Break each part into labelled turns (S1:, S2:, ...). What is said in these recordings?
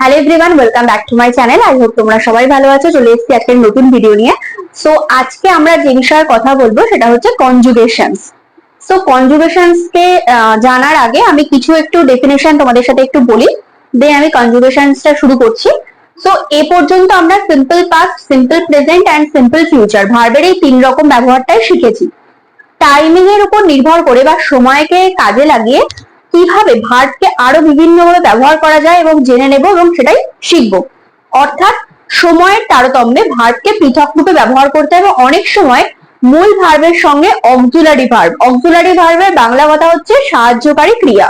S1: Hello everyone welcome back to my channel I hope তোমরা সবাই ভালো আছো। চলে এসেছি একটা নতুন ভিডিও নিয়ে। সো আজকে আমরা যে বিষয়ে কথা বলব, সেটা হচ্ছে কনজুগেশনস সো কনজুগেশনস কে জানার আগে আমি কিছু একটু ডেফিনেশন তোমাদের সাথে একটু বলি। দেন আমি কনজুগেশনসটা শুরু করছি। সো এ পর্যন্ত আমরা simple past simple present and simple future ভার্বের এই তিন রকম ব্যবহারটাই শিখেছি। টাইমিং এর উপর নির্ভর করে বা সময়কে কাজে লাগিয়ে কীভাবে ভার্বকে আরও বিভিন্নভাবে ব্যবহার করা যায় এবং জেনে নেব এবং সেটাই শিখব। অর্থাৎ সময়ের তারতম্যে ভার্বকে পৃথক রূপে ব্যবহার করতে হবে। অনেক সময় মূল ভার্বের সঙ্গে অক্সুলারি ভার্ব, অক্সুলারি ভার্বের বাংলা কথা হচ্ছে সাহায্যকারী ক্রিয়া।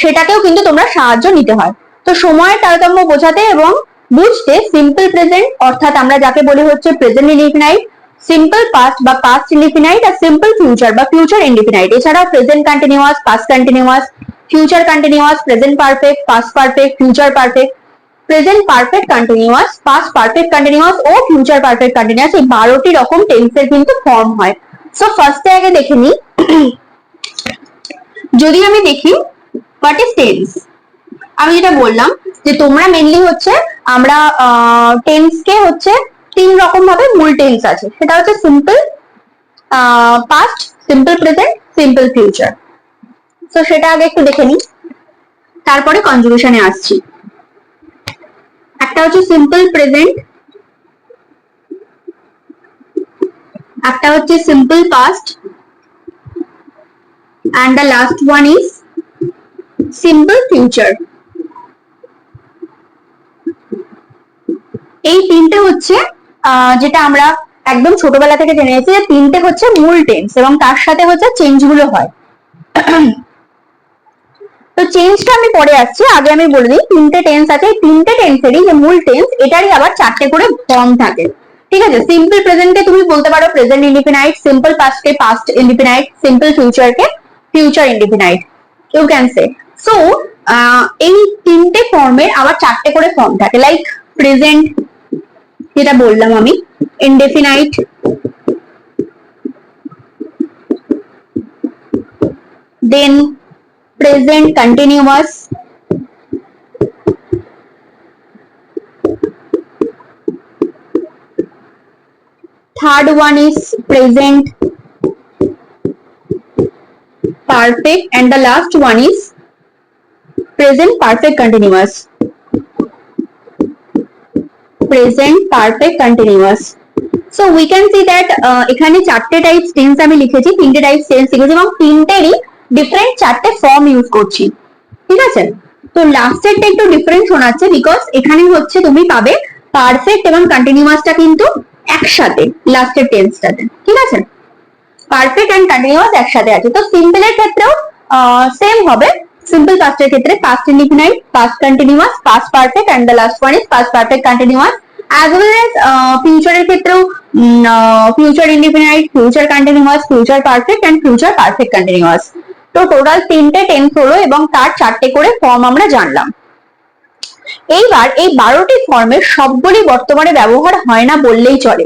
S1: সেটাকেও কিন্তু তোমরা সাহায্য নিতে হয়। তো সময়ের তারতম্য বোঝাতে এবং বুঝতে সিম্পল প্রেজেন্ট অর্থাৎ আমরা যাকে বলি হচ্ছে প্রেজেন্ট ইনডিফিনাইট সিম্পল পাস্ট বা পাস্ট ইন্ডিফিনাইট আর সিম্পল ফিউচার বা ফিউচার ইন্ডিফিনাইট এছাড়াও present continuous past continuous future continuous present perfect past perfect future perfect present perfect continuous past perfect continuous ও ফিউচার পারফেক্ট কন্টিনিউয়াস এই বারোটি রকম টেন্সের কিন্তু form হয়। সো ফার্স্টে আগে দেখে নিই। যদি আমি দেখি হোয়াট ইজ টেন্স আমি যেটা বললাম যে তোমরা মেনলি হচ্ছে আমরা টেন্স কে হচ্ছে তিন রকম ভাবে মূল টেন্স আছে। সেটা হচ্ছে simple past simple present simple future তো সেটা আগে একটু দেখে নিই। তারপরে কনজুগেশনে আসছি। একটা হচ্ছে সিম্পল প্রেজেন্ট একটা হচ্ছে simple past and the last one is simple future. এই তিনটে হচ্ছে যেটা আমরা একদম ছোটবেলা থেকে জেনে যে তিনটে হচ্ছে মূল টেন্স এবং তার সাথে হচ্ছে চেঞ্জগুলো হয়। তো চেঞ্জটা আমি পরে আসছি, আগে আমি বলে দিই, তিনটে টেন্স আছে তিনটে টেন্সেরই যে মূল টেন্স এটারই আবার চারটে করে ফর্ম থাকে। ঠিক আছে? সিম্পল প্রেজেন্টে তুমি বলতে পারো প্রেজেন্ট ইন্ডিফিনাইট সিম্পল পাস্টকে past indefinite simple ফিউচারকে future indefinite you can say so এই তিনটে ফর্মের আবার চারটে করে ফর্ম থাকে লাইক প্রেজেন্ট যেটা বললাম আমি indefinite then present continuous third one is present perfect and the last one is present perfect continuous perfect continuous. So we can see that uh, এখানে চারটে টাইপস টেন্স আমি লিখেছি তিনটে টাইপস টেন্স লিখেছি এবং তিনটেরই ডিফারেন্ট চারটে ফর্ম ইউজ করছি। ঠিক আছে? তো লাস্টেরটা একটু ডিফারেন্ট শোনাচ্ছে বিকজ এখানে হচ্ছে তুমি পাবে পারফেক্ট এবং কন্টিনিউয়াসটা কিন্তু একসাথে লাস্টের টেন্সটাতে ঠিক আছে? পারফেক্ট এন্ড কন্টিনিউয়াস একসাথে আছে। তো সিম্পল এর ক্ষেত্রেও সেম হবে। সিম্পল পাস্টের ক্ষেত্রে past indefinite past continuous past perfect and the last one is past perfect continuous as well as ফিউচারের ক্ষেত্রেও future indefinite future continuous future perfect and future perfect continuous তো টোটাল তিনটে tense হলো এবং তার চারটে করে ফর্ম আমরা জানলাম। এইবার এই বারোটি ফর্মের সবগুলি বর্তমানে ব্যবহার হয় না বললেই চলে।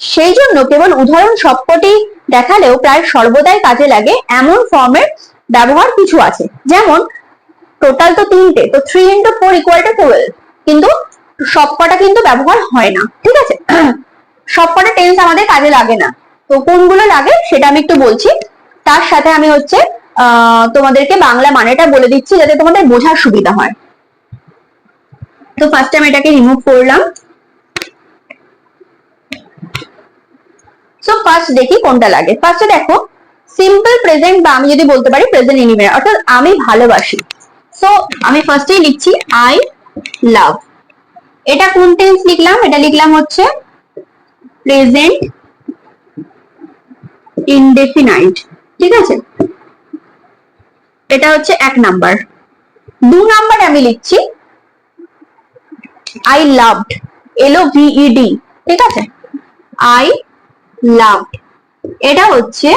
S1: সেই জন্য কেবল উদাহরণ সবকটি দেখালেও প্রায় সর্বদাই কাজে লাগে এমন ফর্মের ব্যবহার কিছু আছে। যেমন টোটাল তো তিনটে, তো three into four equal to twelve কিন্তু সবকটা কিন্তু ব্যবহার হয় না, ঠিক আছে? সবকটা টেন্স আমাদের কাজে লাগে না। তো কোনগুলো লাগে সেটা আমি একটু বলছি। তার সাথে আমি হচ্ছে তোমাদেরকে বাংলা মানেটা বলে দিচ্ছি যাতে তোমাদের বোঝার সুবিধা হয়। তো ফার্স্ট আমি এটাকে রিমুভ করলাম। সো ফার্স্ট দেখি কোনটা লাগে। ফার্স্টে দেখো সিম্পল প্রেজেন্ট বা আমি যদি বলতে পারি প্রেজেন্ট ইনিমিয়ার অর্থাৎ আমি ভালোবাসি। সো আমি ফার্স্টেই লিখছি আই লাভ এটা কোন টেন্স লিখলাম? এটা লিখলাম হচ্ছে প্রেজেন্ট ইনডেফিনাইট ঠিক আছে? এটা হচ্ছে এক নাম্বার দু নাম্বার আমি লিখছি। আই লাভড এল ভিইডি ঠিক আছে? আই লাভড এটা হচ্ছে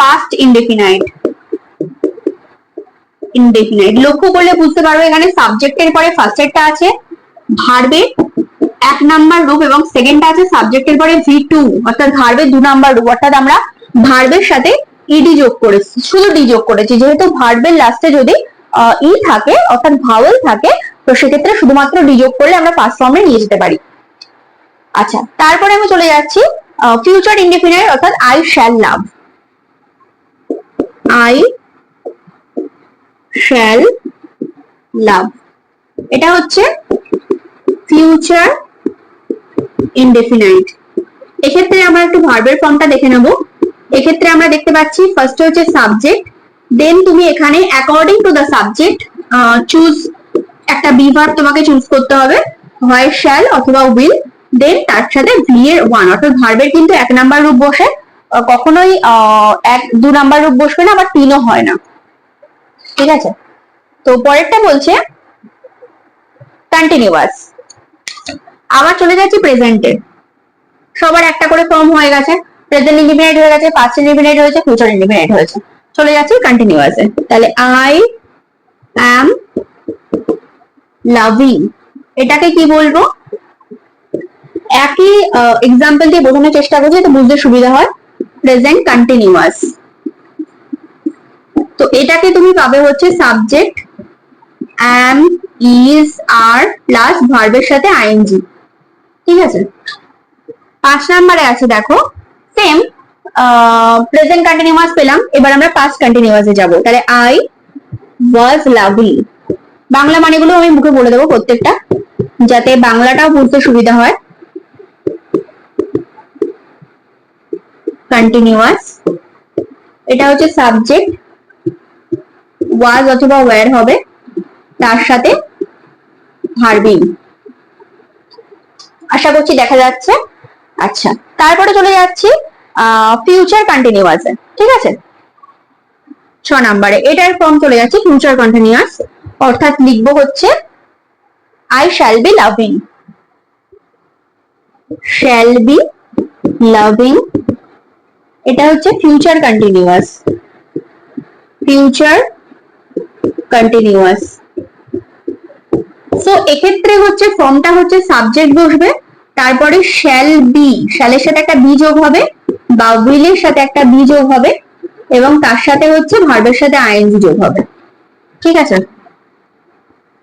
S1: পাস্ট ইনডেফিনাইট ইনডেফিনাইট লক্ষ্য করলে বুঝতে পারবে এখানে সাবজেক্টের পরে ফার্স্টেরটা আছে। ভার্বের এক নাম্বার রূপ এবং সেকেন্ডটা আছে সাবজেক্টের পরে ভি টু অর্থাৎ ভার্বের দু নাম্বার রূপ অর্থাৎ আমরা ভার্বের সাথে ইডি যোগ করেছি, শুধু ডি যোগ করেছি, যেহেতু ভার্বের লাস্টে যদি ই থাকে, অর্থাৎ ভাওয়েল থাকে, তো সেক্ষেত্রে শুধুমাত্র ডি যোগ করলে আমরা পাস্ট ফর্মে নিয়ে যেতে পারি। আচ্ছা তারপরে আমি চলে যাচ্ছি ফিউচার ইনডিফিনাইট অর্থাৎ I shall love I shall love এটা হচ্ছে ফিউচার ইনডেফিনাইট এক্ষেত্রে আমরা একটু ভার্বের ফর্মটা দেখে নেব। এক্ষেত্রে আমরা দেখতে পাচ্ছি ফার্স্ট হচ্ছে সাবজেক্ট দেন তুমি এখানে according to the subject choose একটা বি ভার্ব তোমাকে চুজ করতে হবে। হয় শ্যাল অথবা উইল দেন তার সাথে ভি এর ওয়ান অর্থাৎ ভার্বের কিন্তু এক নাম্বার রূপ বসে। কখনোই এক, দু নাম্বার রূপ বসবে না, আবার তিনও হয় না। ঠিক আছে? তো পরেরটা বলছে কন্টিনিউয়াস আবার চলে যাচ্ছি প্রেজেন্টে সবার একটা করে ফর্ম হয়ে গেছে। প্রেজেন্ট ইন্ডিপেন্ডেন্ট হয়ে গেছে পাস্ট ইন্ডিপেন্ডেন্ট হয়েছে ফিউচার ইন্ডিপেন্ডেন্ট হয়েছে। চলে যাচ্ছি কন্টিনিউয়াসে তাহলে আই অ্যাম লাভিং এটাকে কি বলব? একই এক্সাম্পল দিয়ে বোঝানোর চেষ্টা করছি তো বুঝতে সুবিধা হয়। প্রেজেন্ট কন্টিনিউয়াস তো এটাকে তুমি পাবে হচ্ছে subject am is are plus ভার্বের সাথে আইএনজি ঠিক আছে? পাঁচ নাম্বারে আছে, দেখো। সেম প্রেজেন্ট কন্টিনিউয়াস পেলাম, এবার আমরা পাস্ট কন্টিনিউয়াসে যাব। তাহলে আই ওয়াজ লাভলি বাংলা মানেগুলো আমি মুখে বলে দেবো প্রত্যেকটা, যাতে বাংলাটাও বুঝতে সুবিধা হয়। কন্টিনিউয়াস এটা হচ্ছে সাবজেক্ট ওয়াজ অথবা ওয়্যার হবে। তার সাথে ভার্বিং আশা করছি দেখা যাচ্ছে। আচ্ছা তারপরে চলে যাচ্ছি ফিউচার কন্টিনিউয়াসে ঠিক আছে? ছ নাম্বারে, এটার ফর্ম চলে যাচ্ছে ফিউচার কন্টিনিউয়াস অর্থাৎ লিখব হচ্ছে I shall be loving shall be loving এটা হচ্ছে future continuous future continuous so এক্ষেত্রে হচ্ছে ফর্মটা হচ্ছে সাবজেক্ট বসবে, তারপরে শ্যাল বি শ্যালের সাথে একটা বি যোগ হবে বা উইলের সাথে একটা বি যোগ হবে এবং তার সাথে হচ্ছে ভার্বের সাথে আইএনজি যোগ হবে। ঠিক আছে?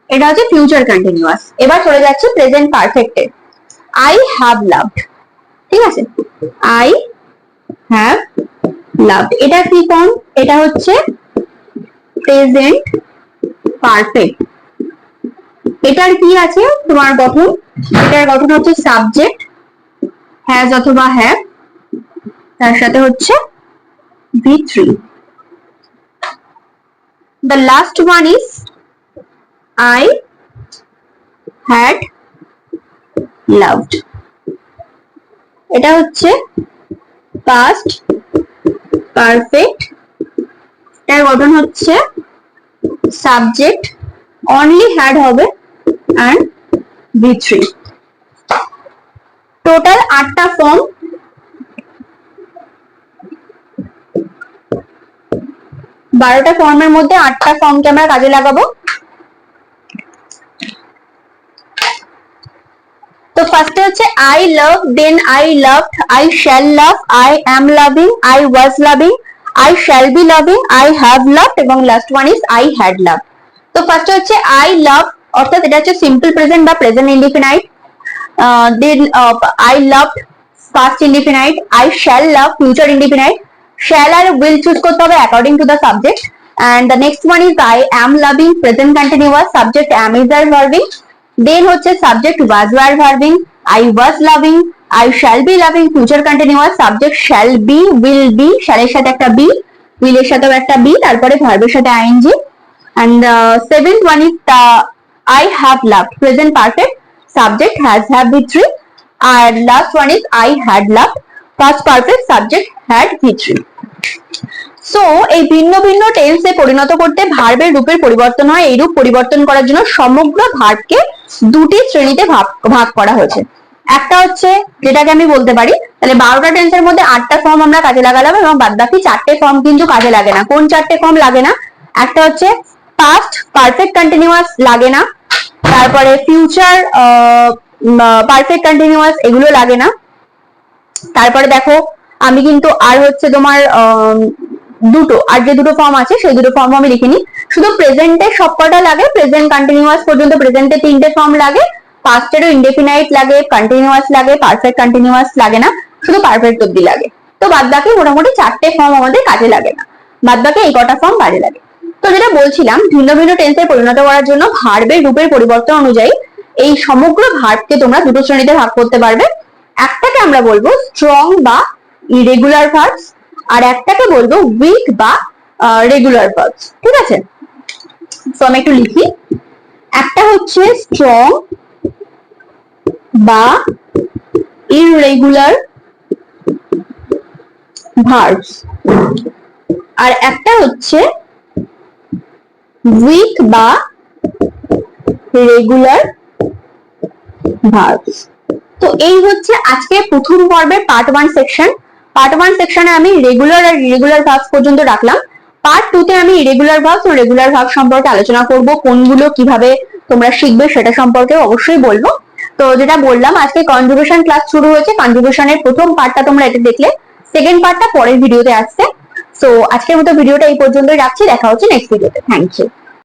S1: এটা হচ্ছে ফিউচার কন্টিনিউয়াস এবার চলে যাচ্ছে প্রেজেন্ট পারফেক্টে আই হ্যাভ লাভড ঠিক আছে? আই হ্যাভ লাভড এটা কি ফর্ম এটা হচ্ছে প্রেজেন্ট পারফেক্ট এটার কি আছে? তোমার গঠন। এটার গঠন হচ্ছে সাবজেক্ট হ্যাজ অথবা হ্যাভ তার সাথে হচ্ছে V three the last one is I had loved এটা হচ্ছে পাস্ট পারফেক্ট এটার গঠন হচ্ছে সাবজেক্ট অনলি হ্যাড হবে। বি থ্রি টোটাল আটটা ফর্ম বারোটা ফর্মের মধ্যে আটটা ফর্মকে আমরা কাজে লাগাবো। তো ফার্স্টে হচ্ছে I love then I love I shall love I am loving I was loving I shall be loving I have love এবং last one is I had love তো ফার্স্টে হচ্ছে আই লাভ অর্থাৎ এটা হচ্ছে সিম্পল প্রেজেন্ট বা present indefinite then I love past indefinite I shall love future indefinite shall or will choose করতে হবে according to the subject and the next one is I am loving present continuous subject am is are verbing then হচ্ছে was were verbing I was loving I shall be loving future continuous subject shall be will be shall এর সাথে একটা will এর সাথেও একটা be তারপরে এর সাথে the seventh one is the I have loved. Present perfect. Subject has have three. And last one is I had loved. Past perfect subject had three. So এই ভিন্ন ভিন্ন টেন্সে পরিণত করতে ভার্বের রূপের পরিবর্তন হয় এই রূপ পরিবর্তন করার জন্য সমগ্র ভার্বকে দুটি শ্রেণীতে ভাগ করা হয়েছে। একটা হচ্ছে যেটাকে আমি বলতে পারি, তাহলে বারোটা টেন্সের মধ্যে আটটা ফর্ম আমরা কাজে লাগালাম এবং বাদ বাকি চারটে ফর্ম কিন্তু কাজে লাগে না। কোন চারটে ফর্ম লাগে না? একটা হচ্ছে পাস্ট পারফেক্ট কন্টিনিউয়াস লাগে না। তারপরে ফিউচার পারফেক্ট কন্টিনিউয়াস এগুলো লাগে না। তারপরে দেখো, আমি কিন্তু আর হচ্ছে তোমার দুটো, আর যে দুটো ফর্ম আছে, সেই দুটো ফর্ম আমি লিখিনি। শুধু প্রেজেন্টে সবকটা লাগে প্রেজেন্ট কন্টিনিউয়াস পর্যন্ত প্রেজেন্টে তিনটে ফর্ম লাগে। পাস্টেরও ইনডেফিনাইট লাগে কন্টিনিউয়াস লাগে পারফেক্ট কন্টিনিউয়াস লাগে না। শুধু পারফেক্ট অব্দি লাগে। তো বাদ বাকি মোটামুটি চারটে ফর্ম আমাদের কাজে লাগে না। বাদ বাকি এই কটা ফর্ম কাজে লাগে। তো যেটা বলছিলাম ভিন্ন ভিন্ন টেন্সে পরিণত করার জন্য ভার্বের রূপের পরিবর্তন অনুযায়ী এই সমগ্র ভার্বকে তোমরা দুটো শ্রেণীতে ভাগ করতে পারবে। একটাকে আমরা বলব স্ট্রং বা ইরেগুলার ভার্বস আর একটাকে বলব উইক বা রেগুলার ভার্বস ঠিক আছে? তো আমি একটু লিখি। একটা হচ্ছে স্ট্রং বা ইররেগুলার ভার্বস আর একটা হচ্ছে উইক বা রেগুলার ভার্বস তো এই হচ্ছে আজকে প্রথম পর্বে part one section part one সেকশনে আমি রেগুলার আর ইরেগুলার ভার্বস পর্যন্ত রাখলাম। পার্ট টু তে আমি ইরেগুলার ভার্বস ও রেগুলার ভার্ব সম্পর্কে আলোচনা করব, কোনগুলো কীভাবে তোমরা শিখবে সেটা সম্পর্কে অবশ্যই বলব। তো যেটা বললাম, আজকে কনজুগেশন ক্লাস শুরু হয়েছে। কনজুগেশনের প্রথম পার্টটা তোমরা এটা দেখলে। সেকেন্ড পার্টটা পরের ভিডিওতে আসছে। তো আজকের মতো ভিডিওটা এই পর্যন্তই রাখছি। দেখা হচ্ছে নেক্সট ভিডিওতে থ্যাংক ইউ